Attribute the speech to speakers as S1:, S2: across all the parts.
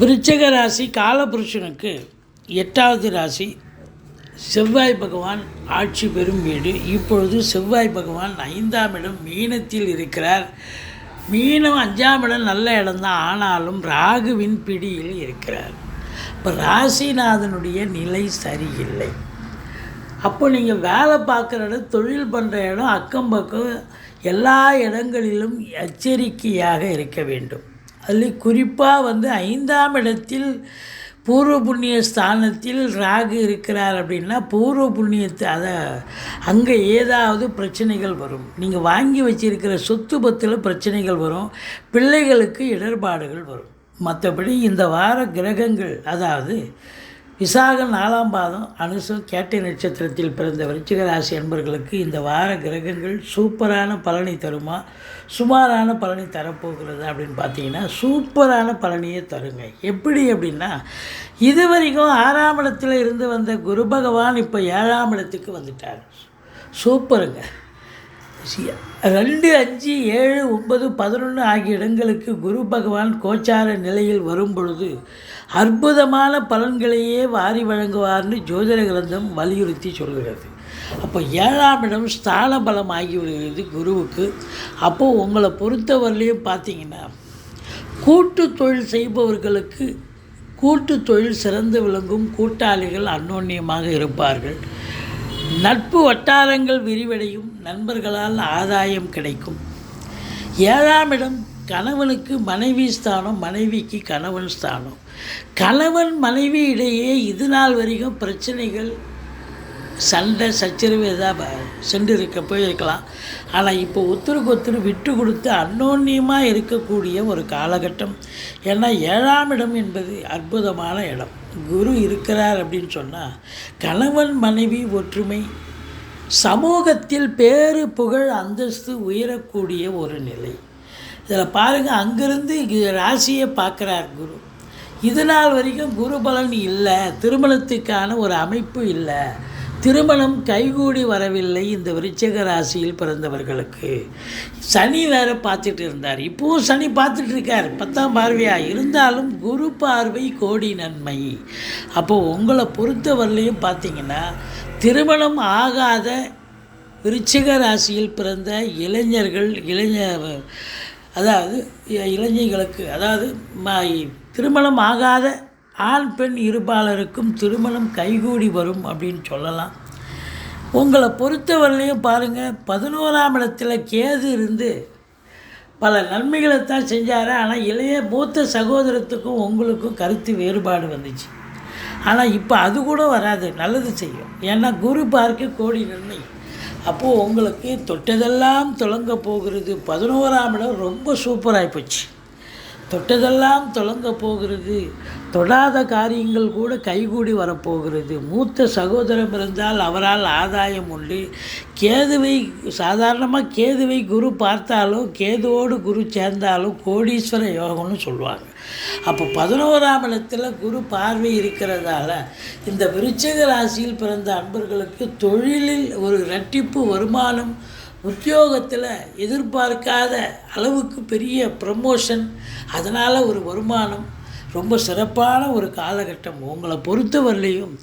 S1: விருச்சக ராசி காலபுருஷனுக்கு எட்டாவது ராசி. செவ்வாய் பகவான் ஆட்சி பெறும் வீடு. இப்பொழுது செவ்வாய் பகவான் ஐந்தாம் இடம் மீனத்தில் இருக்கிறார். மீனம் அஞ்சாம் இடம் நல்ல இடம்தான் ஆனாலும் ராகுவின் பிடியில் இருக்கிறார். இப்போ ராசிநாதனுடைய நிலை சரியில்லை. அப்போ நீங்கள் வேலை பார்க்குற இடம் தொழில் பண்ணுற இடம் அக்கம் பக்கம் எல்லா இடங்களிலும் எச்சரிக்கையாக இருக்க வேண்டும். அதில் குறிப்பாக வந்து ஐந்தாம் இடத்தில் பூர்வ புண்ணிய ஸ்தானத்தில் ராகு இருக்கிறார் அப்படின்னா பூர்வ புண்ணியத்தை அதை அங்கே ஏதாவது பிரச்சனைகள் வரும். நீங்கள் வாங்கி வச்சிருக்கிற சொத்து பத்தில் பிரச்சனைகள் வரும். பிள்ளைகளுக்கு இடர்பாடுகள் வரும். மற்றபடி இந்த வார கிரகங்கள் அதாவது விசாகம் நாலாம் பாதம் அனுசம் கேட்டை நட்சத்திரத்தில் பிறந்த விருச்சிக ராசி அன்பர்களுக்கு இந்த வார கிரகங்கள் சூப்பரான பலனை தருமா? சுமாரான பலனை தரப்போகிறது அப்படின்னு பார்த்தீங்கன்னா சூப்பரான பலனையே தருங்க. எப்படி அப்படின்னா இது வரைக்கும் ஆறாம் இடத்துல இருந்து வந்த குரு பகவான் இப்போ ஏழாம் இடத்துக்கு வந்துட்டார். சூப்பருங்க. ரெண்டு அஞ்சு ஏழு ஒன்பது பதினொன்று ஆகிய இடங்களுக்கு குரு பகவான் கோச்சார நிலையில் வரும் பொழுது அற்புதமான பலன்களையே வாரி வழங்குவார்னு ஜோதிட கிரந்தம் வலியுறுத்தி சொல்கிறது. அப்போ ஏழாம் இடம் ஸ்தான பலம் ஆகிவிடுகிறது குருவுக்கு. அப்போது உங்களை பொறுத்தவரையிலையும் பார்த்தீங்கன்னா கூட்டு தொழில் செய்பவர்களுக்கு கூட்டு தொழில் சிறந்து விளங்கும் கூட்டாளிகள் அன்னோன்னியமாக இருப்பார்கள். நட்பு வட்டாரங்கள் விரிவடையும் நண்பர்களால் ஆதாயம் கிடைக்கும். ஏழாம் இடம் கணவனுக்கு மனைவி ஸ்தானம் மனைவிக்கு கணவன் ஸ்தானம். கணவன் மனைவி இடையே இது நாள் வரைக்கும் பிரச்சனைகள் சண்டை சச்சரவு எதாவது சென்று இருக்க போயிருக்கலாம். ஆனால் இப்போ ஒருத்தருக்கு ஒருத்தர் விட்டு கொடுத்து அன்னோன்யமாக இருக்கக்கூடிய ஒரு காலகட்டம். ஏன்னா ஏழாம் இடம் என்பது அற்புதமான இடம். குரு இருக்கிறார் அப்படின்னு சொன்னால் கணவன் மனைவி ஒற்றுமை சமூகத்தில் பேரு புகழ் அந்தஸ்து உயரக்கூடிய ஒரு நிலை. இதில் பாருங்கள் அங்கேருந்து ராசியை பார்க்குறார் குரு. இது நாள் வரைக்கும் குரு பலன் இல்லை திருமணத்துக்கான ஒரு அமைப்பு இல்லை. திருமணம் கைகூடி வரவில்லை இந்த விருச்சிக ராசியில் பிறந்தவர்களுக்கு. சனி வேற பார்த்துட்டு இருந்தார். இப்போவும் சனி பார்த்துட்டு இருக்கார். பத்தாம் பார்வையாக இருந்தாலும் குரு பார்வை கோடி நன்மை. அப்போது உங்களை பொறுத்தவரையிலையும் பார்த்தீங்கன்னா திருமணம் ஆகாத விருச்சிக ராசியில் பிறந்த இளைஞர்கள் இளைஞ அதாவது இளைஞர்களுக்கு அதாவது திருமணம் ஆகாத ஆண் பெண் இருபாலருக்கும் திருமணம் கைகூடி வரும் அப்படின்னு சொல்லலாம். உங்களை பொறுத்தவரையிலையும் பாருங்கள் பதினோராம் இடத்துல கேது இருந்து பல நன்மைகளை தான் செஞ்சார். ஆனால் இளைய மூத்த சகோதரத்துக்கும் உங்களுக்கும் கருத்து வேறுபாடு வந்துச்சு. ஆனால் இப்போ அது கூட வராது நல்லது செய்யும். ஏன்னா குரு பார்க்க கோடி நன்மை. அப்போது உங்களுக்கு தொட்டதெல்லாம் தொடங்க போகிறது. பதினோராம் இடம் ரொம்ப சூப்பராகி போச்சு. தொட்டதெல்லாம் தொடங்க போகிறது. தொடாத காரியங்கள் கூட கைகூடி வரப்போகிறது. மூத்த சகோதரம் இருந்தால் அவரால் ஆதாயம் உண்டு. கேதுவை சாதாரணமாக கேதுவை குரு பார்த்தாலும் கேதுவோடு குரு சேர்ந்தாலும் கோடீஸ்வர யோகம்னு சொல்லுவாங்க. அப்போ பதினோராம் இடத்துல குரு பார்வை இருக்கிறதால இந்த விருச்சக ராசியில் பிறந்த அன்பர்களுக்கு தொழிலில் ஒரு இரட்டிப்பு வருமானம் உத்தியோகத்தில் எதிர்பார்க்காத அளவுக்கு பெரிய ப்ரமோஷன் அதனால் ஒரு வருமானம் ரொம்ப சிறப்பான ஒரு காலகட்டம். உங்களை பொறுத்தவரையிலையும்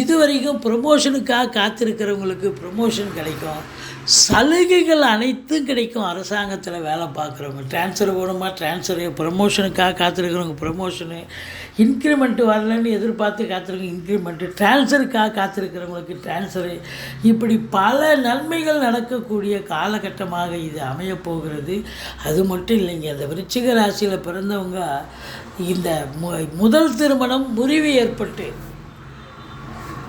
S1: இது வரைக்கும் ப்ரொமோஷனுக்காக காத்திருக்கிறவங்களுக்கு ப்ரொமோஷன் கிடைக்கும். சலுகைகள் அனைத்தும் கிடைக்கும். அரசாங்கத்தில் வேலை பார்க்குறவங்க. ட்ரான்ஸ்ஃபர் வேணுமா ட்ரான்ஸ்ஃபரு ப்ரமோஷனுக்காக காத்திருக்கிறவங்க. ப்ரொமோஷனு இன்க்ரிமெண்ட்டு வரலன்னு எதிர்பார்த்து காத்திருக்க இன்க்ரிமெண்ட்டு ட்ரான்ஸ்ஃபருக்காக காத்திருக்கிறவங்களுக்கு ட்ரான்ஸ்ஃபரு இப்படி பல நன்மைகள் நடக்கக்கூடிய காலகட்டமாக இது அமையப்போகிறது அது மட்டும் இல்லைங்க. அந்த விருச்சிக ராசியில் பிறந்தவங்க இந்த மு- முதல் திருமணம் முறிவு ஏற்பட்டு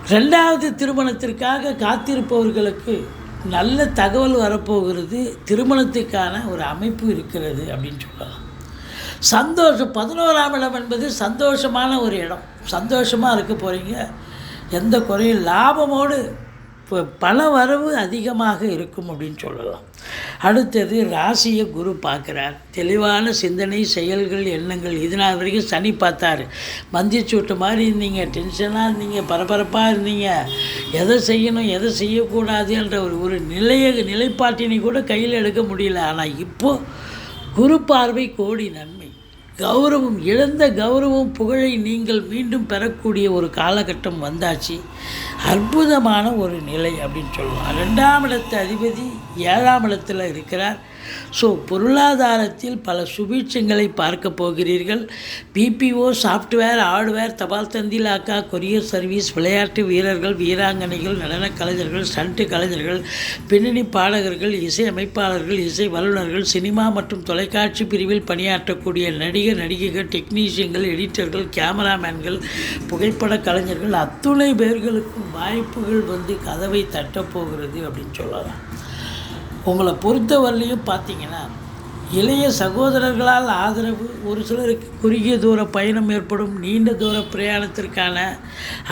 S1: ரெண்டாவது திருமணத்திற்காக காத்திருப்பவர்களுக்கு நல்ல தகவல் வரப்போகிறது திருமணத்துக்கான ஒரு அமைப்பு இருக்கிறது அப்படின்னு சொல்லலாம். சந்தோஷம் பதினோராம் இடம் என்பது சந்தோஷமான ஒரு இடம். சந்தோஷமாக இருக்க போகிறீங்க எந்த குறையும் லாபமோடு இப்போ பண வரவு அதிகமாக இருக்கும் அப்படின்னு சொல்லலாம். அடுத்தது ராசியை குரு பார்க்குறார். தெளிவான சிந்தனை செயல்கள் எண்ணங்கள். இது நாள் வரைக்கும் சனி பார்த்தாரு. மந்திச்சூட்டு மாதிரி இருந்தீங்க. டென்ஷனாக இருந்தீங்க. பரபரப்பாக இருந்தீங்க. எதை செய்யணும் எதை செய்யக்கூடாது என்ற ஒரு ஒரு நிலைய நிலைப்பாட்டினை கூட கையில் எடுக்க முடியல. ஆனால் இப்போது குரு பார்வை கோடி நன்மை. கௌரவம் இழந்த கௌரவம் புகழை நீங்கள் மீண்டும் பெறக்கூடிய ஒரு காலகட்டம் வந்தாச்சு. அற்புதமான ஒரு நிலை அப்படின்னு சொல்லலாம் ரெண்டாம் இடத்து அதிபதி ஏழாம் இடத்தில் இருக்கிறார். ஸோ பொருளாதாரத்தில் பல சுபீட்சங்களை பார்க்க போகிறீர்கள். பிபிஓ சாஃப்ட்வேர் ஹார்ட்வேர் தபால் தந்தி லாக்கா கொரியர் சர்வீஸ் விளையாட்டு வீரர்கள் வீராங்கனைகள் நடனக் கலைஞர்கள் ஸ்டண்ட்டு கலைஞர்கள் பின்னணி பாடகர்கள் இசை அமைப்பாளர்கள் இசை வல்லுநர்கள் சினிமா மற்றும் தொலைக்காட்சி பிரிவில் பணியாற்றக்கூடிய நடிகர் நடிகைகள் டெக்னீஷியன்கள் எடிட்டர்கள் கேமராமேன்கள் புகைப்பட கலைஞர்கள் அத்துணை பேர்களுக்கும் வாய்ப்புகள் வந்து கதவை தட்டப்போகிறது அப்படின்னு சொல்லலாம். உங்களை பொறுத்தவரையிலையும் பார்த்தீங்கன்னா இளைய சகோதரர்களால் ஆதரவு ஒரு சிலருக்கு குறுகிய தூர பயணம் ஏற்படும் நீண்ட தூர பிரயாணத்திற்கான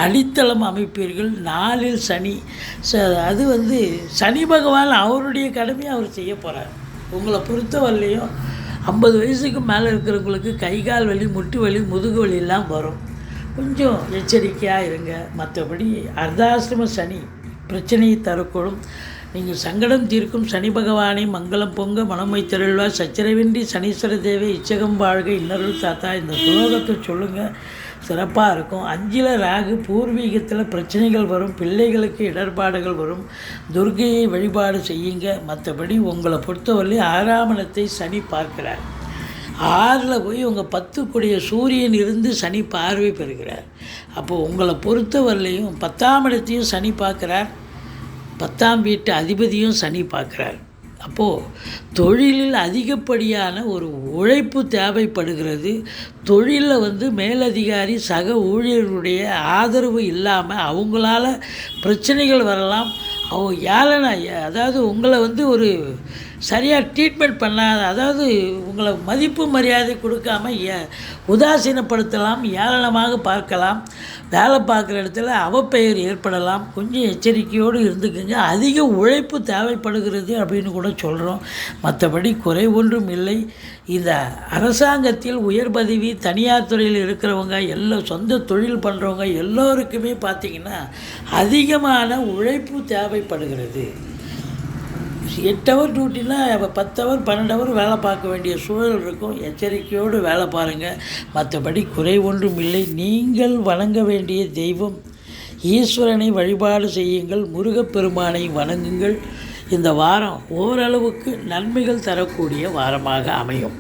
S1: அடித்தளம் அமைப்பீர்கள். நாளில் சனி ச அது வந்து சனி பகவான் அவருடைய கடமையை அவர் செய்ய போகிறார் உங்களை பொறுத்தவரையிலையும் ஐம்பது வயசுக்கு மேலே இருக்கிறவங்களுக்கு கை கால் வலி முட்டு வலி முதுகு வலியெல்லாம் வரும். கொஞ்சம் எச்சரிக்கையாக இருங்க. மற்றபடி அர்த்தாசிரம சனி பிரச்சனையை தரக்கூடும் நீங்கள் சங்கடம் தீர்க்கும் சனி பகவானை மங்களம் பொங்க மனம் வைத்திருள்வார் சச்சரவின்றி சனீஸ்வர தேவை இச்சகம் வாழ்க இன்னருள் தாத்தா இந்த ஸ்லோகத்தை சொல்லுங்கள் சிறப்பாக இருக்கும். அஞ்சில் ராகு பூர்வீகத்தில் பிரச்சனைகள் வரும் பிள்ளைகளுக்கு இடர்பாடுகள் வரும். துர்கையை வழிபாடு செய்யுங்க. மற்றபடி உங்களை பொறுத்தவரை ஆறாம் சனி பார்க்கிறார். ஆறில் போய் உங்கள் பத்துக்குடைய சூரியன் இருந்து சனி பார்வை பெறுகிறார். அப்போது உங்களை பொறுத்தவரையிலையும் பத்தாம் இடத்தையும் சனி பார்க்குறார். பத்தாம் வீட்டு அதிபதியும் சனி பார்க்குறார். அப்போது தொழிலில் அதிகப்படியான ஒரு உழைப்பு தேவைப்படுகிறது. தொழிலில் வந்து மேலதிகாரி சக ஊழியர்களுடைய ஆதரவு இல்லாமல் அவங்களால பிரச்சனைகள் வரலாம். அவங்க ஏழனை அதாவது உங்களை வந்து ஒரு சரியாக ட்ரீட்மெண்ட் பண்ணாத அதாவது உங்களை மதிப்பு மரியாதை கொடுக்காம ஏ உதாசீனப்படுத்தலாம் ஏளனமாக பார்க்கலாம் வேலை பார்க்குற இடத்துல அவப்பெயர் ஏற்படலாம் கொஞ்சம் எச்சரிக்கையோடு இருந்துக்குங்க. அதிக உழைப்பு தேவைப்படுகிறது அப்படின்னு கூட சொல்கிறோம் மற்றபடி குறை ஒன்றும் இல்லை. இந்த அரசாங்கத்தில் உயர் பதவி தனியார் துறையில் இருக்கிறவங்க எல்லாம் சொந்த தொழில் பண்ணுறவங்க எல்லோருக்குமே பார்த்திங்கன்னா அதிகமான உழைப்பு தேவைப்படுகிறது. எட்டு ஹவர் டியூட்டினா பத்து ஹவர் பன்னெண்டு ஹவர் வேலை பார்க்க வேண்டிய சூழல் இருக்கும். எச்சரிக்கையோடு வேலை பாருங்கள் மற்றபடி குறை ஒன்றும் இல்லை. நீங்கள் வணங்க வேண்டிய தெய்வம். ஈஸ்வரனை வழிபாடு செய்யுங்கள். முருகப்பெருமானை வணங்குங்கள். இந்த வாரம் ஓரளவுக்கு நன்மைகள் தரக்கூடிய வாரமாக அமையும்.